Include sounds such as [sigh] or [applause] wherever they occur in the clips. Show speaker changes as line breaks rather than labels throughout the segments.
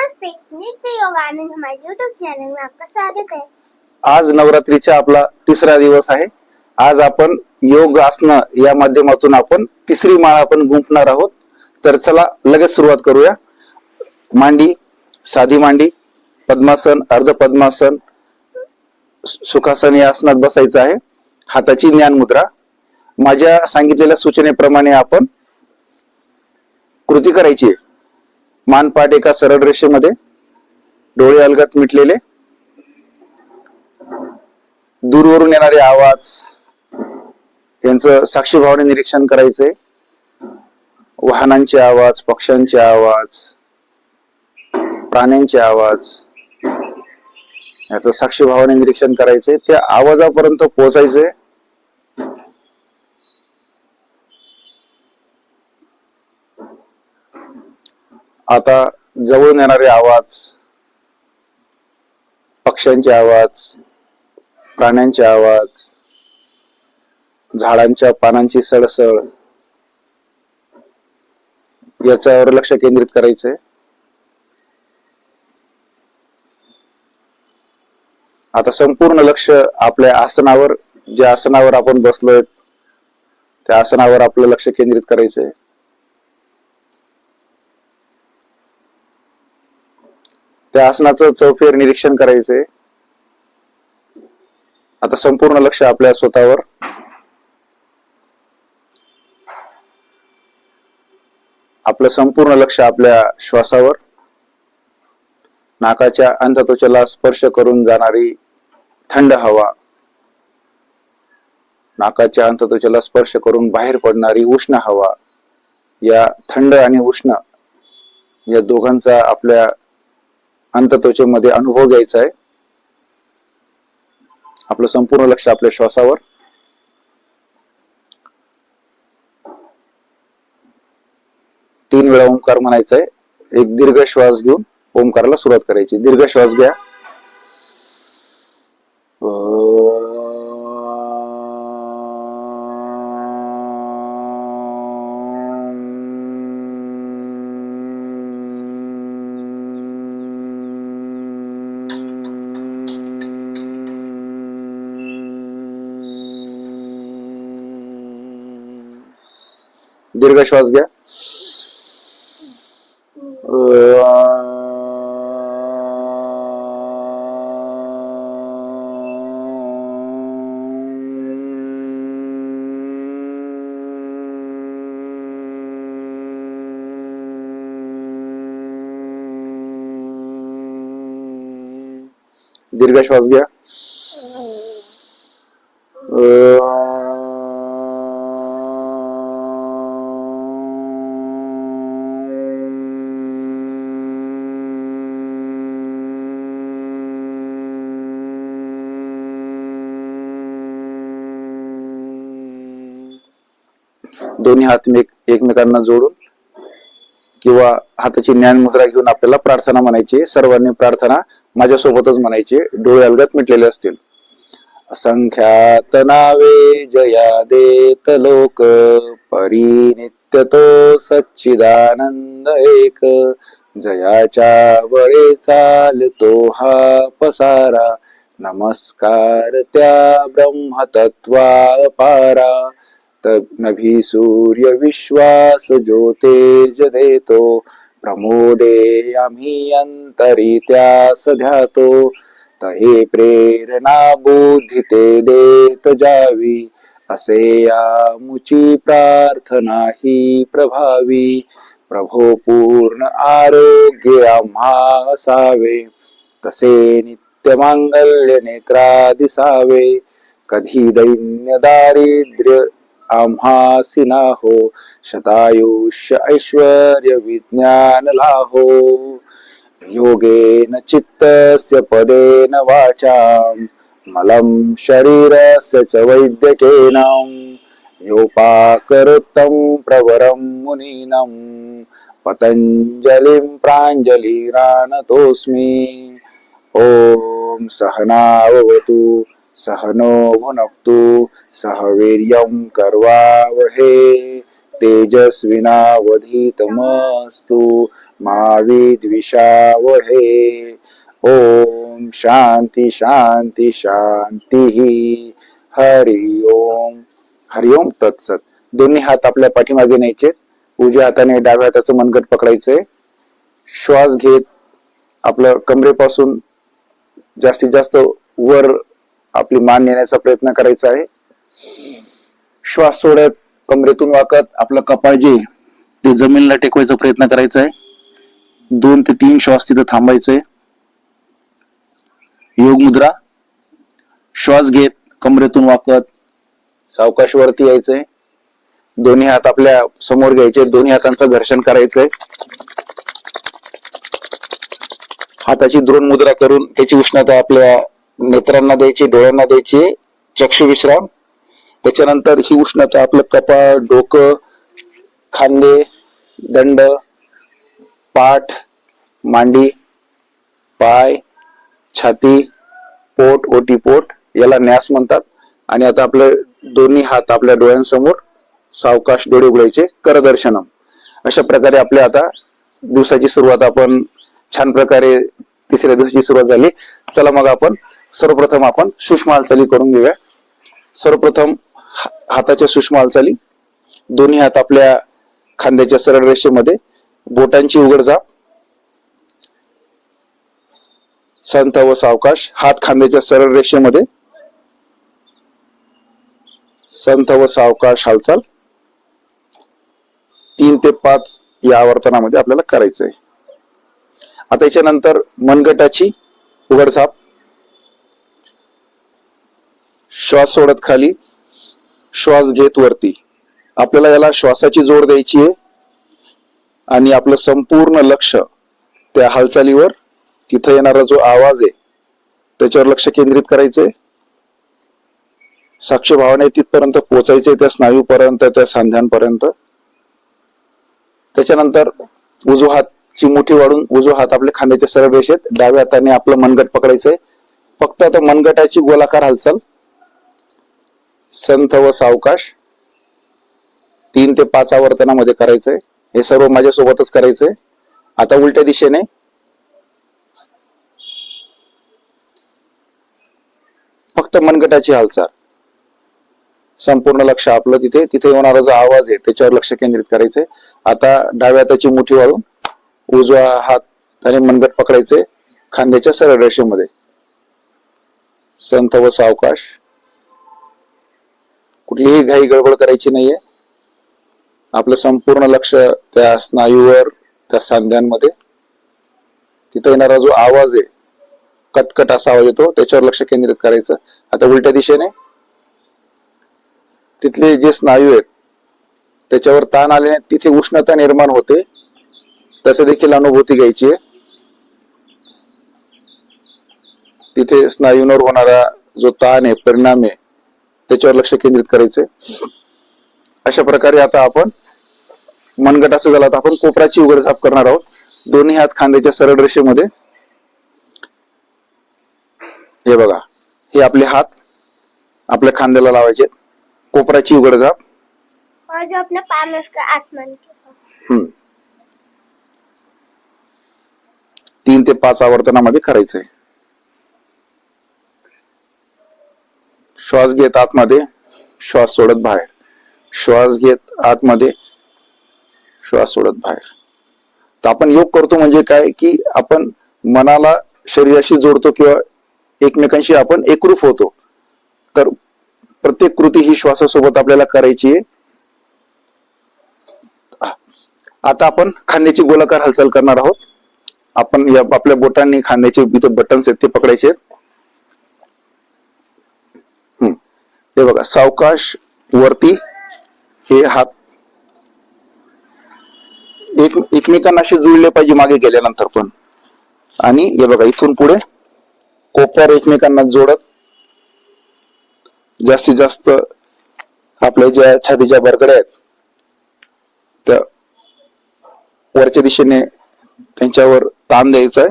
नमस्ते नित्य योग आनंद हमारे यूट्यूब चैनल में आपका स्वागत है
आज नवरात्रीचा आपला तिसरा दिवस आहे. आज आपण योग आसन या माध्यमातून आपण तिसरी माळ आपण गुंफणार आहोत. तर चला लगेच सुरुवात करूया. मांडी साधी मांडी पद्मासन अर्ध पद्मासन सुखासन या आसनात बसायचं आहे. हाताची ज्ञान मुद्रा. माझ्या सांगितलेल्या सूचनेप्रमाणे आपण कृती करायची आहे. मानपाट एका सरळ रेषेमध्ये डोळे अलगत मिटलेले. दूरवरून येणारे आवाज यांचं साक्षीभावाने निरीक्षण करायचंय वाहनांचे आवाज पक्ष्यांचे आवाज प्राण्यांचे आवाज याचं साक्षीभावाने निरीक्षण करायचंय त्या आवाजापर्यंत पोहोचायचंय आता जवळून येणारे आवाज पक्ष्यांचे आवाज प्राण्यांचे आवाज झाडांच्या पानांची सळसळ याच्यावर लक्ष केंद्रित करायचंय. आता संपूर्ण लक्ष आपल्या आसनावर ज्या आसनावर आपण बसलोय त्या आसनावर आपलं लक्ष केंद्रित करायचंय. त्या आसनाचं चौफेर निरीक्षण करायचंय आता संपूर्ण लक्ष आपल्या स्वतःवर. आपलं संपूर्ण लक्ष आपल्या श्वासावर. नाकाच्या अंतत्वचेला स्पर्श करून जाणारी थंड हवा. नाकाच्या अंतत्वचेला स्पर्श करून बाहेर पडणारी उष्ण हवा. या थंड आणि उष्ण या दोघांचा आपल्या अंतत्वचेमध्ये अनुभव घ्यायचा आहे. आपलं संपूर्ण लक्ष आपल्या श्वासावर. तीन वेळा ओंकार म्हणायचा आहे. एक दीर्घ श्वास घेऊन ओंकाराला सुरुवात करायची. दीर्घ श्वास घ्या. दीर्घ श्वास घ्या दीर्घ श्वास घ्या हात एकमेकांना जोडून किंवा हाताची ज्ञान मुद्रा घेऊन आपल्याला प्रार्थना म्हणायची सर्वांनी प्रार्थना माझ्यासोबतच म्हणायची डोळे अलगत मिटलेले असतील. असंख्यात नावे जया देत लोक परिनित्य तो सच्चिदानंद एक. जयाच्या वळे चालतो हा पसारा नमस्कार त्या ब्रह्मतत्वा पारा नभी सूर्य विश्वास ज्योतेज देतो प्रमोदे आम्ही अंतरी त्यास ध्यातो तहे प्रेरणा बुद्धी ते देत जावी असे आमुची प्रार्थना ही प्रभावी प्रभो पूर्ण आरोग्य आम्हा असावे तसे नित्य मांगल्य नेत्रा दिसावे कधी दैन्य दारिद्र्य आम्हासी नाहो शतायुष्य ऐश्वर्य विज्ञान लाहो। योगेन चित्तस्य पदेन वाचाम् मलं शरीरस्य च वैद्यकेन योपाकरोत्तं प्रवरं मुनीनं पतञ्जलिं प्राञ्जलिरानतोऽस्मि ॐ सहनावतु सहनो भुनक्तु सहवीर्यं कर्वावहे तेजस्विनावधीतमस्तु मा विद्विषावहे ओम शांती शांती शांती हरि ओम। हरि ओम तत्सत। दोन्ही हात आपल्या पाठीमागे न्यायचे उजव्या हाताने डाव्या हाताचं मनगट पकडायचंय. श्वास घेत आपलं कमरेपासून जास्तीत जास्त वर आपली मान नेण्याचा प्रयत्न करायचा आहे. श्वास सोडत कमरेतून वाकत आपलं कपाळ जे ते जमिनीला टेकवायचा प्रयत्न करायचा आहे. दोन ते तीन श्वास तिथं थांबायचंय योग मुद्रा श्वास घेत कमरेतून वाकत सावकाश वरती यायचंय दोन्ही हात आपल्यासमोर घ्यायचे दोन्ही हातांचं घर्षण करायचंय हाताची द्रोण मुद्रा करून त्याची उष्णता आपल्या नेत्रांना द्यायची डोळ्यांना द्यायची चक्षुविश्राम त्याच्यानंतर ही उष्णता आपलं कपाळ डोकं खांदे दंड पाठ मांडी पाय छाती पोट ओटी पोट याला न्यास म्हणतात. आणि आता आपले दोन्ही हात आपल्या डोळ्यांसमोर सावकाश डोळे उघडायचे करदर्शनम. अशा प्रकारे आपल्या आता दिवसाची सुरुवात आपण छान प्रकारे तिसऱ्या दिवसाची सुरुवात झाली. चला मग आपण सर्वप्रथम आपण सूक्ष्म हालचाली करून घेऊया. सर्वप्रथम हा- हाताच्या सूक्ष्म हालचाली. दोन्ही हात आपल्या खांद्याच्या सरळ रेषेमध्ये. बोटांची उघडझाप संथ व सावकाश. हात खांद्याच्या सरळ रेषेमध्ये. संथ व सावकाश हालचाल. तीन ते पाच या आवर्तनामध्ये आपल्याला करायचं आहे आता याच्यानंतर मनगटाची उघडझाप श्वास सोडत खाली श्वास घेत वरती. आपल्याला याला श्वासाची जोड द्यायची आहे. आणि आपलं संपूर्ण लक्ष त्या हालचालीवर तिथं येणारा जो आवाज आहे त्याच्यावर लक्ष केंद्रित करायचंय. साक्ष भावना तिथपर्यंत पोचायचंय त्या स्नायूपर्यंत त्या सांध्यांपर्यंत. त्याच्यानंतर उजू हातची मुठी वाढून उजू हात आपल्या खांद्याच्या सरळ रेषेत डाव्या हाताने आपलं मनगट पकडायचंय. फक्त आता मनगटाची गोलाकार हालचाल. संथ व सावकाश तीन ते पाच आवर्तनामध्ये करायचंय. हे सर्व माझ्या सोबतच करायचंय. आता उलट्या दिशेने फक्त मनगटाची हालचाल. संपूर्ण लक्ष आपलं तिथे. तिथे येणारा जो आवाज आहे त्याच्यावर लक्ष केंद्रित करायचंय. आता डाव्या हाताची मुठी वाळून उजवा हात आणि मनगट पकडायचे खांद्याच्या सरळ रेषेमध्ये. संथ व सावकाश कुठलीही घाई गडबड करायची नाहीये. आपलं संपूर्ण लक्ष त्या स्नायूवर त्या सांध्यांमध्ये. तिथं येणारा जो आवाज आहे कटकट असा आवाज येतो त्याच्यावर लक्ष केंद्रित करायचं. आता उलट्या दिशेने तिथले जे स्नायू आहेत त्याच्यावर ताण आल्याने तिथे उष्णता निर्माण होते. तसं देखील अनुभूती घ्यायची आहे. तिथे स्नायूंवर होणारा जो ताण आहे परिणाम आहे त्याच्यावर लक्ष केंद्रित करायचंय. अशा प्रकारे आता आपण मनगटाचं झालं. आता आपण कोपराची उघडझाप करणार आहोत. दोन्ही हात खांद्याच्या सरळ रेषेमध्ये. हे बघा. हे आपले हात आपल्या खांद्याला लावायचे. कोपराची उघडझाप हम्म. तीन ते पाच आवर्तनामध्ये करायचंय. श्वास घेत आतमध्ये श्वास सोडत बाहेर. श्वास घेत आतमध्ये श्वास सोडत बाहेर. तर आपण योग करतो म्हणजे काय? की आपण मनाला शरीराशी जोडतो किंवा एकमेकांशी आपण एकरूप होतो. तर प्रत्येक कृती ही श्वासासोबत आपल्याला करायची आहे. आता आपण खांद्याची गोलाकार हालचाल करणार आहोत. आपण या आपल्या बोटांनी खांद्याचे इथे बटन्स आहेत ते पकडायचे आहेत हम्म. हे बघा सावकाश वरती हे हात एक एकमेकांना जुळले पाहिजे मागे गेल्यानंतर पण. आणि हे बघा इथून पुढे कोपर एकमेकांना जोडत जास्तीत जास्त आपल्या ज्या छातीच्या बरगड्या आहेत त्या वरच्या दिशेने त्यांच्यावर ताण द्यायचा आहे.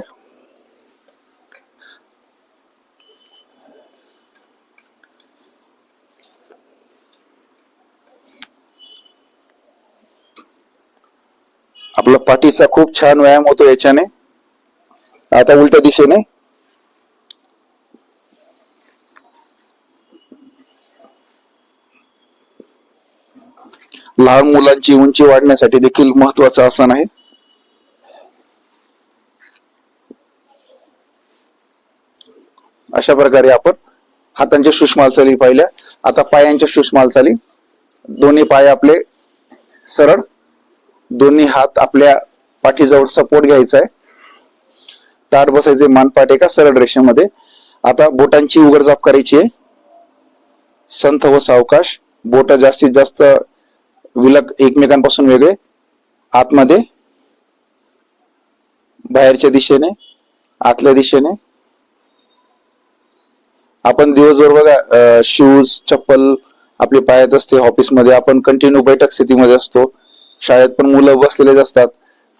आपला पाठीचा खूप छान व्यायाम होतो याच्याने. आता उलट्या दिशेने. लहान मुलांची उंची वाढण्यासाठी देखील महत्वाचं आसन आहे. अशा प्रकारे आपण हातांच्या सूक्ष्म हालचाली पाहिल्या. आता पायांच्या सूक्ष्म हालचाली दोन्ही पाय आपले सरळ दोन्ही हात आपल्या पाठीजवळ सपोर्ट घ्यायचा आहे. ताट बसायचे मानपाट एका सरळ रेषेमध्ये आता बोटांची उघडझाप करायची आहे. संथ व सावकाश बोट जास्तीत जास्त विलग एकमेकांपासून वेगळे. आतमध्ये बाहेरच्या दिशेने आतल्या दिशेने. आपण दिवसभर बघा शूज चप्पल आपले पायात असते ऑफिसमध्ये आपण कंटिन्यू बैठक स्थितीमध्ये असतो. शाळेत पण मुलं बसलेलेच असतात.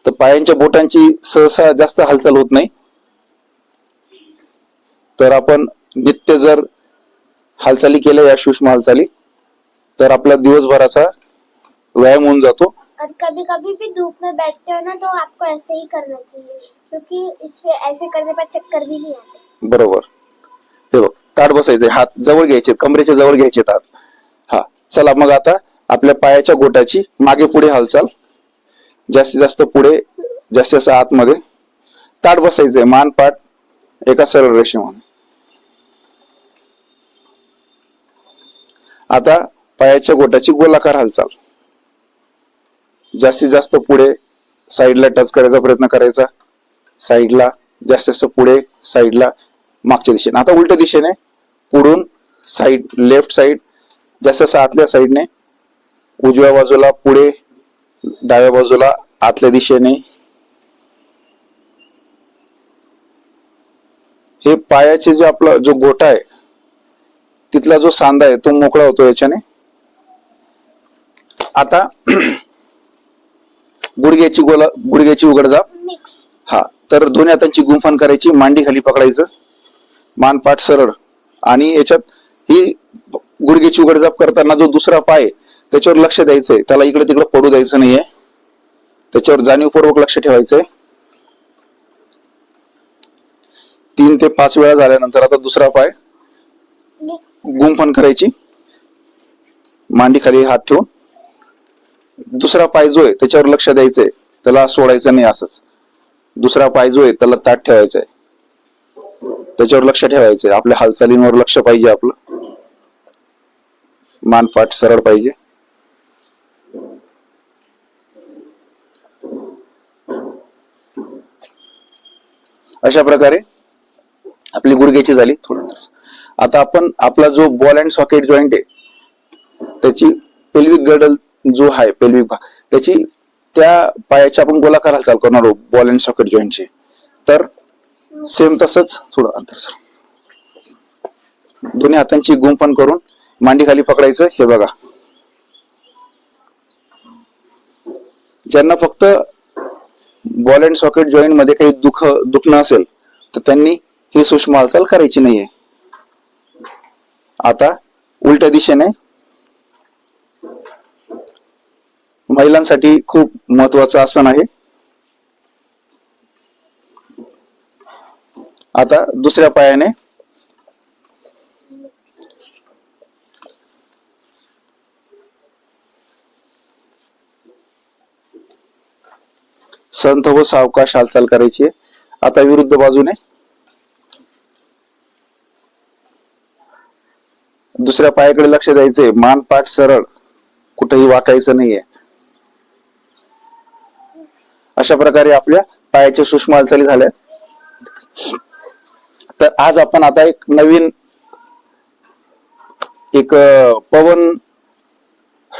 तर पायांच्या बोटांची सहसा जास्त हालचाल होत नाही. तर आपण नित्य जर हालचाली केल्या या सूक्ष्म हालचाली तर आपला दिवसभराचा व्यायाम होऊन जातो.
और कभी कभी भी धूप में बैठते हो ना तो आपको ऐसे ही करना चाहिए. क्योंकि इससे ऐसे करने पर चक्कर भी नहीं आते.
बरोबर. हे बघ ताट बसायचे हात जवळ घ्यायचे कमरेच्या जवळ घ्यायचे हात. हा चला मग आता आपल्या पायाच्या गोटाची मागे पुढे हालचाल. जास्तीत जास्त पुढे जास्तीत जास्त आतमध्ये. ताट बसायचंय मान पाठ एका सरळ रेषेमध्ये आता पायाच्या गोटाची गोलाकार हालचाल. जास्तीत जास्त पुढे साईडला टच करायचा प्रयत्न करायचा. साईडला जास्तीत जास्त पुढे साईडला मागच्या दिशेने. आता उलट्या दिशेने पुढून साईड लेफ्ट साईड जास्त आतल्या साईडने उजव्या बाजूला पुढे डाव्या बाजूला आतल्या दिशेने. हे पायाचे जे आपला जो गोटा आहे तिथला जो सांधा आहे तो मोकळा होतो याच्याने. आता [clears throat] गुडघ्याची गोला गुडघ्याची उघडझाप.
मिक्स
हा तर दोन्ही हातांची गुंफण करायची मांडी खाली पकडायचं. मान पाठ सरळ. आणि याच्यात ही गुडघ्याची उघडझाप करताना जो दुसरा पाय त्याच्यावर लक्ष द्यायचंय. त्याला इकडे तिकडे पडू द्यायचं नाहीये. त्याच्यावर जाणीवपूर्वक लक्ष ठेवायचंय. तीन ते पाच वेळा झाल्यानंतर आता दुसरा पाय. गुंफण करायची. मांडी खाली हात ठेवून. दुसरा पाय जो आहे त्याच्यावर लक्ष द्यायचंय. त्याला सोडायचं नाही असंच. दुसरा पाय जो आहे त्याला ताट ठेवायचंय. त्याच्यावर लक्ष ठेवायचंय. आपल्या हालचालींवर लक्ष पाहिजे आपलं. मानपाठ सरळ पाहिजे. अशा प्रकारे आपली गुडघ्याची झाली थोडं आता आपण आपला जो बॉल अँड सॉकेट जॉईंट आहे त्याची पेल्विक गर्डल जो आहे पेल्विक भाग त्याची त्या पायाची आपण गोलाकार हालचाल करणार आहोत बॉल अँड सॉकेट जॉईंटची तर सेम तसंच थोडं अंतर सर. दोन्ही हातांची गुंफण करून मांडी खाली पकडायचं हे बघा. ज्यांना फक्त बॉल अँड सॉकेट जॉईंटमध्ये काही दुख दुखणं असेल तर त्यांनी ही सूक्ष्म हालचाल करायची नाहीये. आता उलट्या दिशेने महिलांसाठी खूप महत्वाचं आसन आहे. आता दुसऱ्या पायाने संत हो, व सावकाश हालचाल करायची. आहे. आता विरुद्ध बाजूने. दुसऱ्या पायाकडे लक्ष द्यायचंय. मान पाठ सरळ. कुठेही वाकायचं नाहीये. अशा प्रकारे आपल्या पायाच्या सूक्ष्म हालचाली झाल्या तर आज आपण आता एक नवीन एक पवन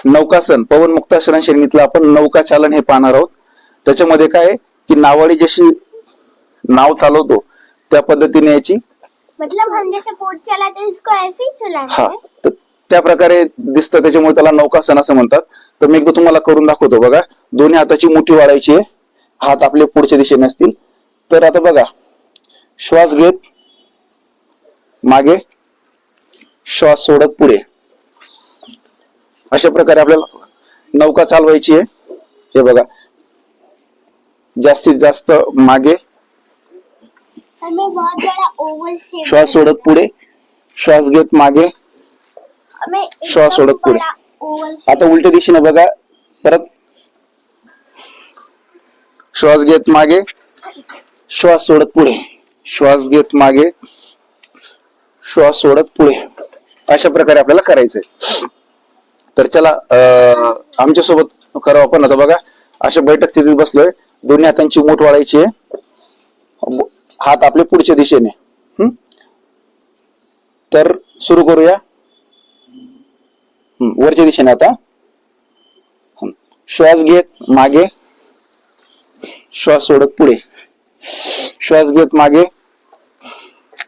नौकासन पवन मुक्तासन श्रेणीतलं आपण नौका चालन हे पाहणार आहोत. त्याच्यामध्ये काय की नावाडी जशी नाव चालवतो त्या पद्धतीने याची
मतलब हम जैसे बोट चलाते हैं उसको ऐसे ही चलाना
हा
है?
तर त्या प्रकारे दिसतं त्याच्यामुळे त्याला नौकासन असं म्हणतात. तर मी एकदा तुम्हाला करून दाखवतो बघा. दोन्ही हाताची मुठी वाढायची आहे. हात आपले पुढच्या दिशेने असतील. तर आता बघा. श्वास घेत मागे. श्वास सोडत पुढे. अशा प्रकारे आपल्याला नौका चालवायची आहे. हे बघा. जास्तीत जास्त मागे. श्वास सोडत पुढे. श्वास घेत मागे. श्वास सोडत पुढे. आता उलट्या दिशेने बघा. परत. श्वास घेत मागे. श्वास सोडत पुढे. श्वास घेत मागे. श्वास सोडत पुढे. अशा प्रकारे आपल्याला करायचंय. तर चला अं, आमच्यासोबत करावं आपण. आता बघा अशा बैठक स्थितीत बसलोय. दोन्ही हातांची मूठ वाढायची आहे. हात आपले पुढच्या दिशेने. हम्म? तर सुरू करूया. वरच्या दिशेने आता. श्वास घेत मागे. श्वास सोडत पुढे. श्वास घेत मागे.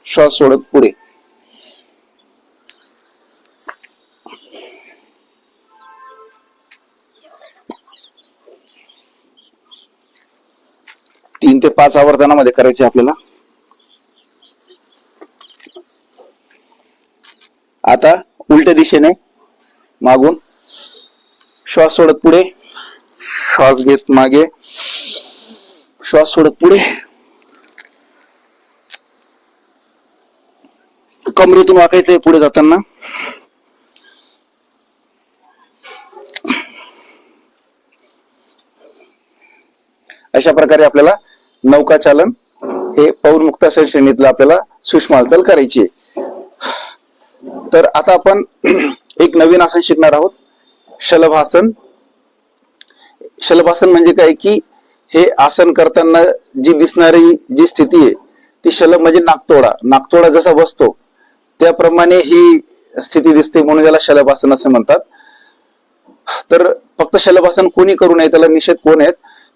श्वास सोडत पुढे. तीन ते पाच आवर्तनामध्ये करायचे आपल्याला. आता उलट्या दिशेने मागून. श्वास सोडत पुढे. श्वास घेत मागे. श्वास सोडत पुढे. कमरेतून वाकायचंय पुढे जाताना. अशा प्रकारे आपल्याला नौकाचालन हे पौर मुक्तासन श्रेणीतलं आपल्याला सूक्ष्म हालचाल करायची आहे. तर आता आपण [clears throat] एक नवीन आसन शिकणार आहोत. शलभासन. शलभासन म्हणजे काय की हे आसन करताना जी दिसणारी जी स्थिती आहे ती शलभ म्हणजे नागतोडा. नागतोडा जसा बसतो त्याप्रमाणे ही स्थिती दिसते म्हणून त्याला शलभासन असे म्हणतात. तर फक्त शलभासन कोणी करू नये त्याला निषेध कोण आहेत?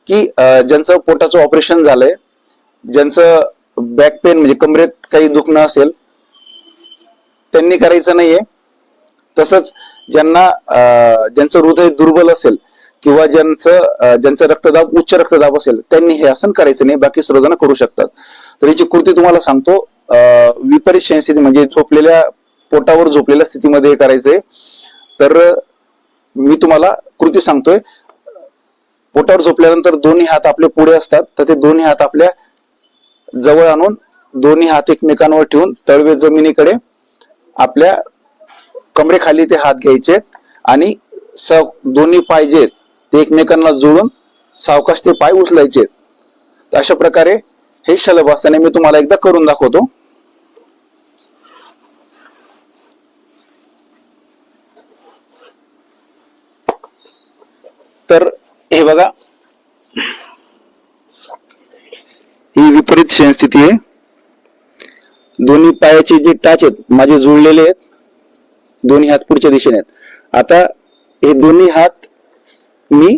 की ज्यांचं पोटाचं ऑपरेशन झालंय ज्यांचं बॅक पेन म्हणजे कमरेत काही दुखणं असेल त्यांनी करायचं नाहीये. तसंच ज्यांना अं, ज्यांचं हृदय दुर्बल असेल किंवा ज्यांचं ज्यांचा रक्तदाब उच्च रक्तदाब असेल त्यांनी हे आसन करायचं नाही बाकी सर्वजण करू शकतात. तर याची कृती तुम्हाला सांगतो अं, विपरीत शयनस्थिती म्हणजे झोपलेल्या पोटावर झोपलेल्या स्थितीमध्ये हे करायचंय. तर मी तुम्हाला कृती सांगतोय पोटावर झोपल्यानंतर दोन्ही हात आपले पुढे असतात तर ते दोन्ही हात आपल्या जवळ आणून दोन्ही हात एकमेकांवर ठेवून तळवे जमिनीकडे आपल्या कमरेखाली ते हात घ्यायचे आणि स दोन्ही पाय जे ते एकमेकांना जोडून सावकाश ते पाय उचलायचे. तर अशा प्रकारे हे शलभासने मी तुम्हाला एकदा करून दाखवतो. तर बघा. ही विपरीत शयनस्थिती आहे. दोन्ही पायाचे जे टाच आहेत माझे जुळलेले आहेत दोन्ही हात पुढच्या दिशेने आहेत. आता हे दोन्ही हात मी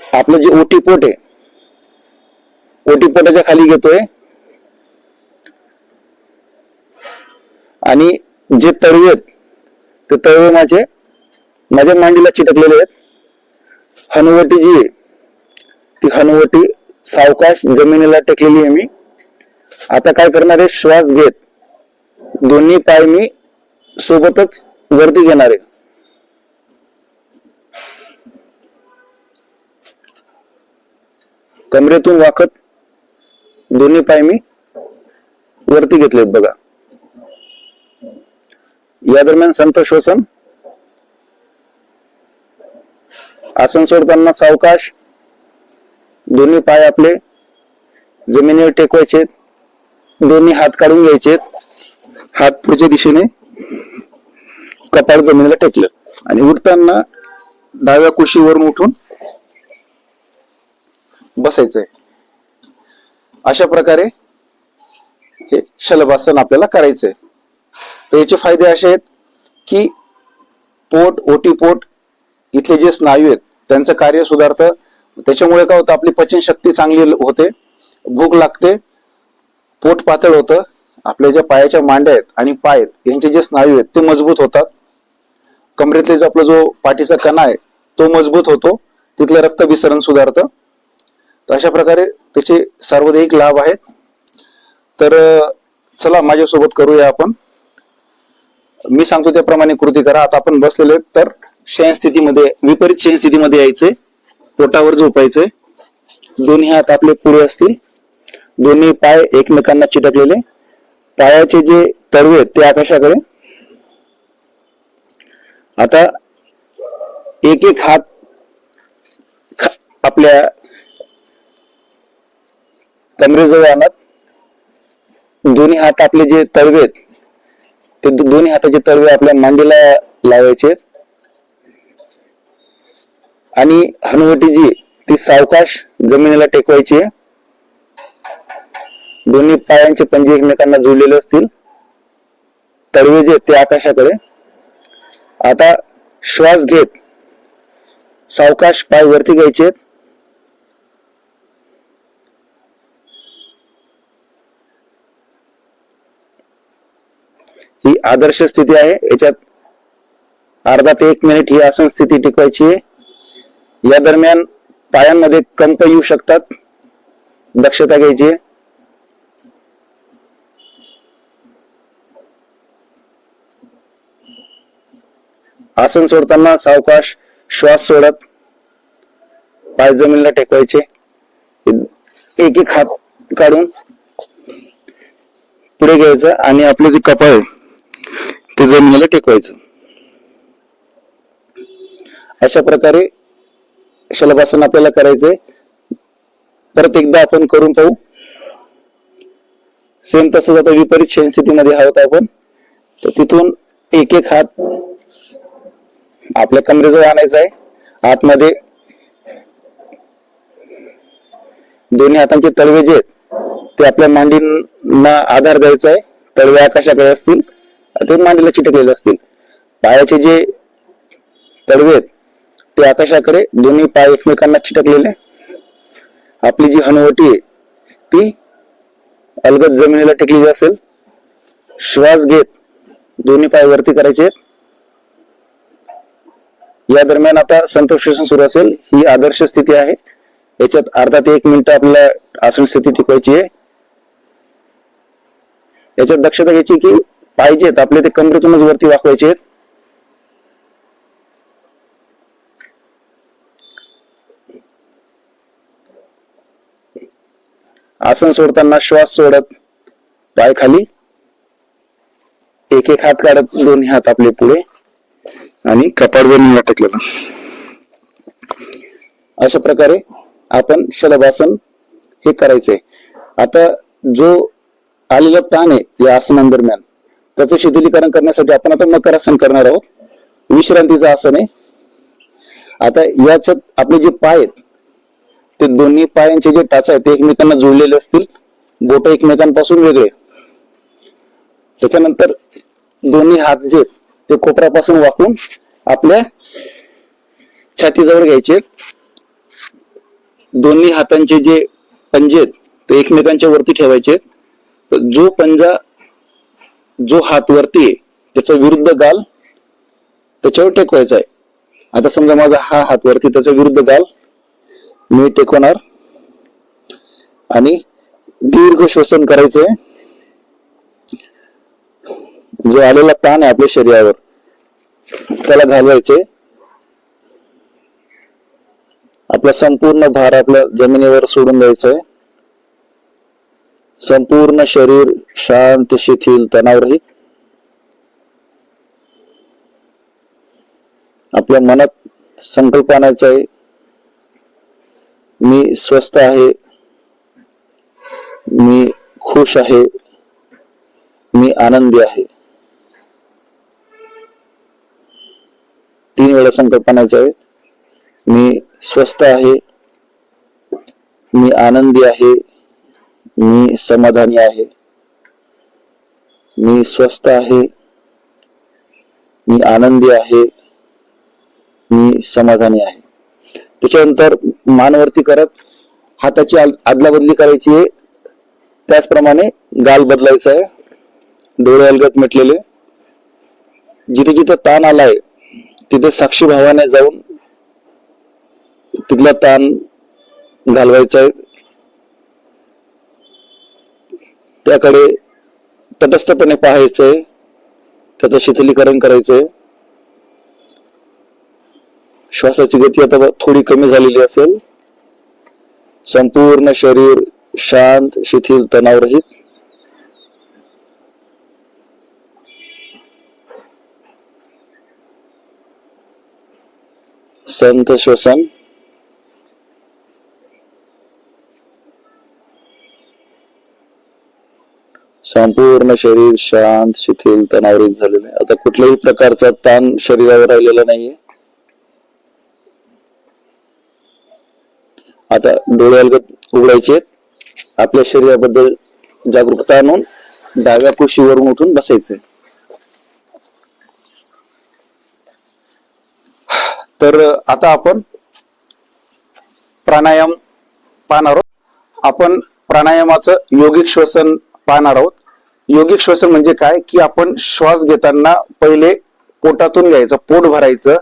आपलं जे ओटीपोट आहे ओटीपोटाच्या खाली घेतोय. आणि जे तळवे आहेत ते तळवे माझे माझ्या मांडीला चिटकलेले आहेत. हनुवटी जी आहे ती हनुवटी सावकाश जमिनीला टेकलेली आहे मी. आता काय करणार आहे? श्वास घेत. दोन्ही पाय मी सोबतच वरती घेणार आहे. कमरेतून वाकत दोन्ही पाय मी वरती घेतलेत बघा. या दरम्यान संत श्वसन आसन सोडताना सावकाश दोन्ही पाय आपले जमिनीवर टेकवायचे दोन्ही हात काढून घ्यायचे हात पुढच्या दिशेने कपाळ जमिनीला टेकलं. आणि उठताना डाव्या कुशीवरून उठून बसायचंय. अशा प्रकारे हे शलभासन आपल्याला करायचंय. तर याचे फायदे असे आहेत की पोट ओटी पोट इथले जे स्नायू आहेत त्यांचं कार्य सुधारतं. त्याच्यामुळे काय होतं आपली पचनशक्ती चांगली होते भूक लागते पोट पातळ होतं. आपल्या ज्या पायाच्या मांड्या आहेत आणि पाय आहेत यांचे जे स्नायू आहेत ते मजबूत होतात. कमरेतले जो आपला जो पाठीचा कणा आहे तो मजबूत होतो. तिथलं रक्तभिसरण सुधारतं. तर अशा प्रकारे त्याचे सर्वाधिक लाभ आहेत. तर चला माझ्यासोबत करूया आपण. मी सांगतो त्याप्रमाणे कृती करा. आता आपण बसलेले तर शयन स्थितीमध्ये विपरीत शयन स्थितीमध्ये यायचंय. पोटावर झोपायचंय. दोन्ही हात आपले पुढे असतील. दोन्ही पाय एकमेकांना चिटकलेले. पायाचे जे तळवे आहेत ते आकाशाकडे. आता एक एक हात आपल्या कमरेजवळ आणत. दोन्ही हात आपले जे तळवे आहेत ते दोन्ही हाताचे तळवे आपल्या मांडीला लावायचे आणि हनुवटी जी ती सावकाश जमिनीला टेकवायची आहे. दोन्ही पायांचे पंजे एकमेकांना जुळलेले असतील. तळवे जे ते आकाशाकडे. आता श्वास घेत सावकाश पाय वरती घ्यायचे ही आदर्श स्थिती आहे. याच्यात अर्धा ते एक मिनिट ही आसन स्थिती टिकवायची आहे. या दरम्यान पायांमध्ये कंप येऊ शकतात. दक्षता घ्यायची आसन सोडताना सावकाश श्वास सोडत पाय जमिनीला टेकवायचे. एक एक हात काढून पुढे घ्यायचं आणि आपले जे कपाळ आहे ते जमिनीला टेकवायचं. अशा प्रकारे शलभासन आपल्याला करायचंय. परत एकदा आपण करून पाहू. सेम तसंच आता विपरीत शनस्थितीमध्ये आहोत आपण. तर तिथून एक एक हात आपल्या कमरेजवळ आणायचा आहे. आतमध्ये दोन्ही हातांचे तळवे जे आहेत ते आपल्या मांडींना आधार द्यायचा आहे. तळवे आकाशाकडे असतील ते मांडीला चिटकलेले असतील. पायाचे जे तळवे आहेत ते आकाशाकडे दोन्ही पाय एकमेकांना चिटकलेले. आपली जी हनुवटी आहे ती अलगद जमिनीला टेकलेली असेल. श्वास घेत दोन्ही पाय वरती करायचे. आहेत या दरम्यान आता संतोषण सुरू असेल. ही आदर्श स्थिती आहे. याच्यात अर्धा ते एक मिनिट आपल्याला आसन स्थिती टिकवायची आहे. याच्यात दक्षता घ्यायची की पाहिजेत आपले ते कमरेतूनच वरती वाकवायचे आहेत. आसन सोडताना श्वास सोडत पाय खाली. एक एक हात काढत दोन्ही हात आपले पुढे. आणि कपाड जमिनीला टेकलेला. अशा प्रकारे आपण शलभासन हे करायचंय. आता जो आलेला ताण आहे या आसनांदरम्यान त्याचं शिथिलीकरण करण्यासाठी आपण आता मकरासन करणार आहोत. विश्रांतीचं आसन आहे. आता याच्यात आपले जे पाय आहेत ते दोन्ही पायांचे जे टाच आहेत ते एकमेकांना जुळलेले असतील बोट एकमेकांपासून वेगळे. त्याच्यानंतर दोन्ही हात जे ते कोपऱ्यापासून वाकून आपल्या छातीजवळ घ्यायचे दोन्ही हातांचे जे पंजे आहेत ते एकमेकांच्या वरती ठेवायचे तर जो पंजा जो हात वरती आहे त्याचा विरुद्ध गाल त्याच्यावर टेकवायचा आहे. आता समजा माझा हा हात वरती त्याचा विरुद्ध गाल मी टेकवणार आणि दीर्घ श्वसन करायचे जो आलेला ताण आहे आपल्या शरीरावर त्याला घालवायचे आपला संपूर्ण भार आपल्या जमिनीवर सोडून द्यायचंय. संपूर्ण शरीर शांत शिथिल तणावरहित. आपल्या मनात संकल्प आणायचा आहे. मी स्वस्थ आहे. मी खुश आहे. मी आनंदी आहे. तीन वेळा संकल्पनाच आहे. मी स्वस्थ आहे. मी आनंदी आहे. मी समाधानी आहे. मी स्वस्थ आहे. मी आनंदी आहे. मी समाधानी आहे. त्याच्यानंतर मानवरती करत हाताची आदला बदली करायची आहे. त्याचप्रमाणे गाल बदलायचा आहे. डोळे अलगत मिटलेले. जिथे जिथे ताण आलाय तिथे साक्षी भावाने जाऊन तिथला ताण घालवायचा आहे. त्याकडे तटस्थपणे पाहायचंय त्याचं शिथिलीकरण करायचंय श्वासाची गती आता थोडी कमी झालेली असेल. संपूर्ण शरीर शांत शिथिल तणावरहित. संत श्वसन. संपूर्ण शरीर शांत शिथिल तणावरहित झालेलं आहे. आता कुठल्याही प्रकारचा ताण शरीरावर राहिलेला नाहीये. आता डोळे अलगत उघडायचे आपल्या शरीराबद्दल जागरूकता आणून डाव्या कुशीवरून उठून बसायचे तर आता आपण प्राणायाम पाहणार आहोत. आपण प्राणायामाचं योगिक श्वसन पाहणार आहोत. योगिक श्वसन म्हणजे काय? की आपण श्वास घेताना पहिले पोटातून घ्यायचं पोट भरायचं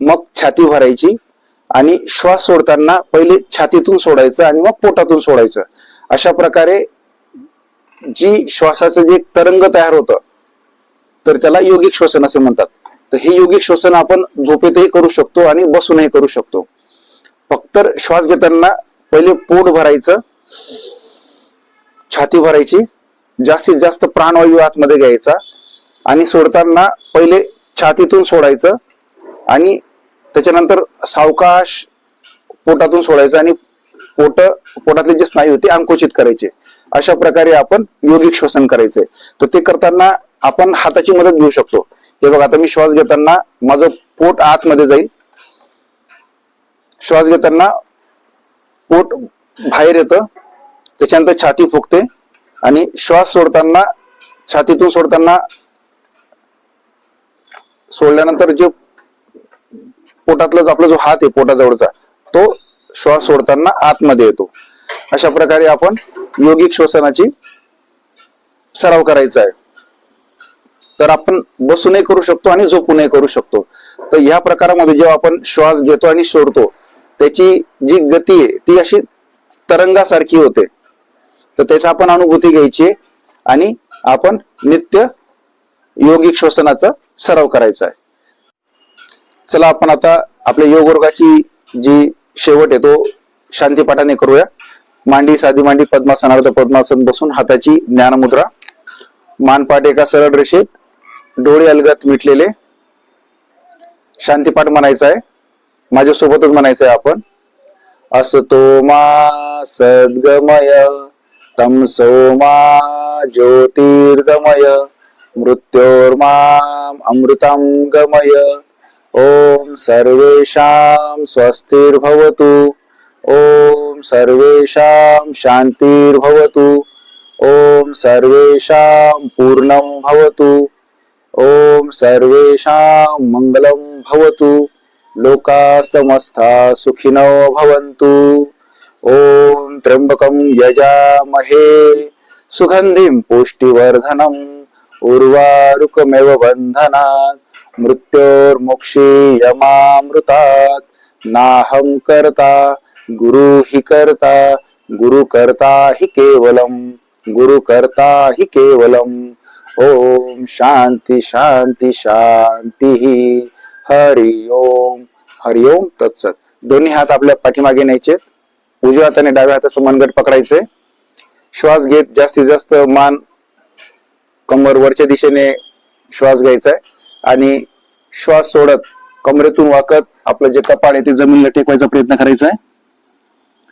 मग छाती भरायची. आणि श्वास सोडताना पहिले छातीतून सोडायचं आणि मग पोटातून सोडायचं. अशा प्रकारे जी श्वासाचं जे तरंग तयार होतं तर त्याला योगिक श्वसन असे म्हणतात. तर हे योगिक श्वसन आपण झोपेतही करू शकतो आणि बसूनही करू शकतो. फक्त श्वास घेताना पहिले पोट भरायचं छाती भरायची जास्तीत जास्त प्राणवायू आतमध्ये घ्यायचा आणि सोडताना पहिले छातीतून सोडायचं आणि त्याच्यानंतर सावकाश पोटातून सोडायचं आणि पोट पोटातले जे स्नायू ते अंकुचित करायचे. अशा प्रकारे आपण योगिक श्वसन करायचे. तर ते करताना आपण हाताची मदत घेऊ शकतो. हे बघा आता मी श्वास घेताना माझं पोट आतमध्ये जाईल. श्वास घेताना पोट बाहेर येतं. त्याच्यानंतर छाती फुगते. आणि श्वास सोडताना छातीतून सोडताना सोडल्यानंतर जे पोटातला जो आपला जो हात आहे पोटाजवळचा तो श्वास सोडताना आतमध्ये येतो. अशा प्रकारे आपण योगिक श्वसनाची सराव करायचा आहे. तर आपण बसूनही करू शकतो आणि झोपूनही करू शकतो. तर ह्या प्रकारामध्ये जेव्हा आपण श्वास घेतो आणि सोडतो त्याची जी गती आहे ती अशी तरंगासारखी होते. तर त्याची आपण अनुभूती घ्यायची आणि आपण नित्य योगिक श्वसनाचा सराव करायचा आहे. चला आपण आता आपल्या योग वर्गाची जी शेवट आहे तो शांतीपाठाने करूया. मांडी साधी मांडी पद्मासनार्थ पद्मासन बसून हाताची ज्ञानमुद्रा. मानपाट एका सरळ रेषेत डोळे अलगत मिटलेले. शांतीपाठ म्हणायचा आहे माझ्यासोबतच म्हणायचं आहे आपण. असतो मा सद्गमय तम मा ज्योतिर्गमय मृत्योर्माम अमृतं गमय सर्वेषां स्वस्तिर्भवतु। ओम सर्वेषां शान्तिर्भवतु। ओम सर्वेषां पूर्णं भवतु। ओम सर्वेषां मङ्गलं भवतु। लोका समस्ता सुखिनो भवन्तु। ॐ त्र्यम्बकं यजामहे। सुगन्धिं पुष्टिवर्धनम्। उर्वारुकमेव बन्धनात्। मृत्योर्मुक्षी यमामृतात। नाहं करता गुरु हि गुरु करता हि केवलं गुरु करता हि केवलम। ओम शांती शांती शांती हरि ओम हरि ओम तत्सत। दोन्ही हात आपल्या पाठीमागे न्यायचे उजव्या हाताने डाव्या हाताचं मनगट पकडायचे श्वास घेत जास्तीत जास्त मान कमर वरच्या दिशेने श्वास घ्यायचा आहे आणि श्वास सोडत कमरेतून वाकत आपलं जे कपाळ आहे ते जमिनीला टेकवायचा प्रयत्न करायचा आहे.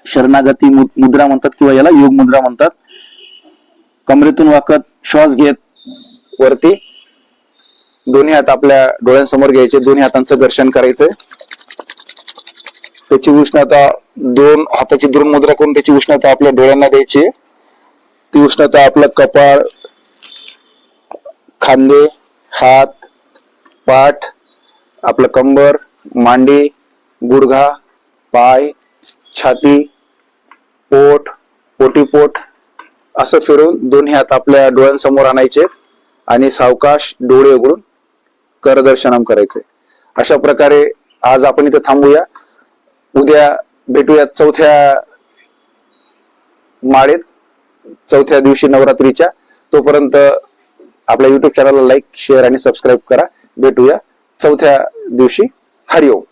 शरणागती मुद्रा म्हणतात किंवा याला योग मुद्रा म्हणतात. कमरेतून वाकत श्वास घेत वरती. दोन्ही हात आपल्या डोळ्यांसमोर घ्यायचे दोन्ही हातांचं घर्षण करायचंय त्याची उष्णता दोन हाताची दोन मुद्रा करून त्याची उष्णता आपल्या डोळ्यांना द्यायची. ती उष्णता आपलं कपाळ खांदे हात पाठ आपलं कंबर मांडी गुडघा पाय छाती पोट पोटीपोट असं फिरून दोन्ही हात आपल्या डोळ्यांसमोर आणायचे आणि सावकाश डोळे उघडून करदर्शनम करायचे. अशा प्रकारे आज आपण इथे थांबूया. उद्या भेटूया चौथ्या माळेत चौथ्या दिवशी नवरात्रीच्या. तोपर्यंत आपल्या युट्यूब चॅनलला लाईक शेअर आणि सबस्क्राईब करा. भेटूया चौथ्या दिवशी. हरिओम.